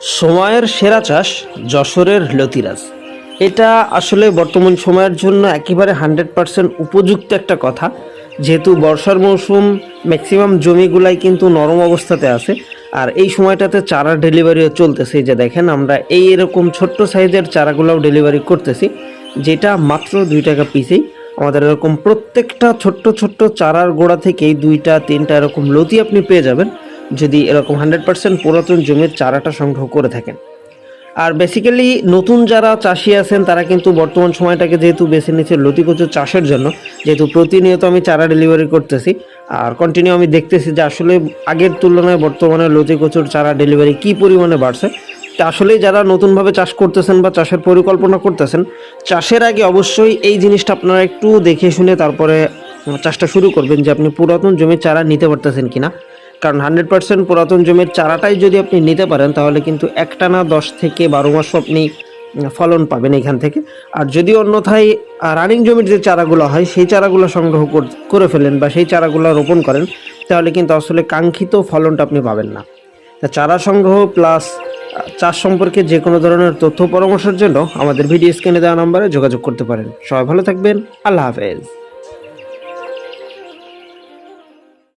সময়ের সেরা চাষ যশোরের লতিরাজ। এটা আসলে বর্তমান সময়ের জন্য একেবারে হান্ড্রেড পার্সেন্ট উপযুক্ত একটা কথা। যেহেতু বর্ষার মৌসুম, ম্যাক্সিমাম জমিগুলাই কিন্তু নরম অবস্থাতে আছে। আর এই সময়টাতে চারা ডেলিভারিও চলতেছে। যে দেখেন, আমরা এই এরকম ছোট্ট সাইজের চারাগুলোও ডেলিভারি করতেছি, যেটা মাত্র দুই টাকা পিসেই। আমাদের এরকম প্রত্যেকটা ছোট্ট ছোট্ট চারার গোড়া থেকেই দুইটা, তিনটা এরকম লতি আপনি পেয়ে যাবেন। যদি এরকম হান্ড্রেড পার্সেন্ট পুরাতন জমির চারাটা সংগ্রহ করে থাকেন। আর বেসিক্যালি নতুন যারা চাষি আছেন, তারা কিন্তু বর্তমান সময়টাকে যেহেতু বেছে নিচ্ছে লতিকচুর চাষের জন্য, যেহেতু প্রতিনিয়ত আমি চারা ডেলিভারি করতেছি, আর কন্টিনিউ আমি দেখতেছি যে আসলে আগের তুলনায় বর্তমানে লতিকচুর চারা ডেলিভারি কি পরিমাণে বাড়ছে, তা আসলেই যারা নতুনভাবে চাষ করতেছেন বা চাষের পরিকল্পনা করতেছেন, চাষের আগে অবশ্যই এই জিনিসটা আপনারা একটু দেখে শুনে তারপরে চাষটা শুরু করবেন যে আপনি পুরাতন জমির চারা নিতে পারতেছেন কিনা। কারণ হান্ড্রেড পার্সেন্ট পুরাতন জমির চারাটাই যদি আপনি নিতে পারেন, তাহলে কিন্তু একটানা দশ থেকে বারো মাস আপনি ফলন পাবেন এখান থেকে। আর যদি অন্যথায় রানিং জমির যে চারাগুলো হয়, সেই চারাগুলো সংগ্রহ করে ফেলেন বা সেই চারাগুলো রোপণ করেন, তাহলে কিন্তু আসলে কাঙ্ক্ষিত ফলনটা আপনি পাবেন না। তা চারা সংগ্রহ প্লাস চাষ সম্পর্কে যে কোনো ধরনের তথ্য পরামর্শের জন্য আমাদের ভিডিও স্ক্রিনে দেওয়া নম্বরে যোগাযোগ করতে পারেন। সবাই ভালো থাকবেন, আল্লাহ হাফেজ।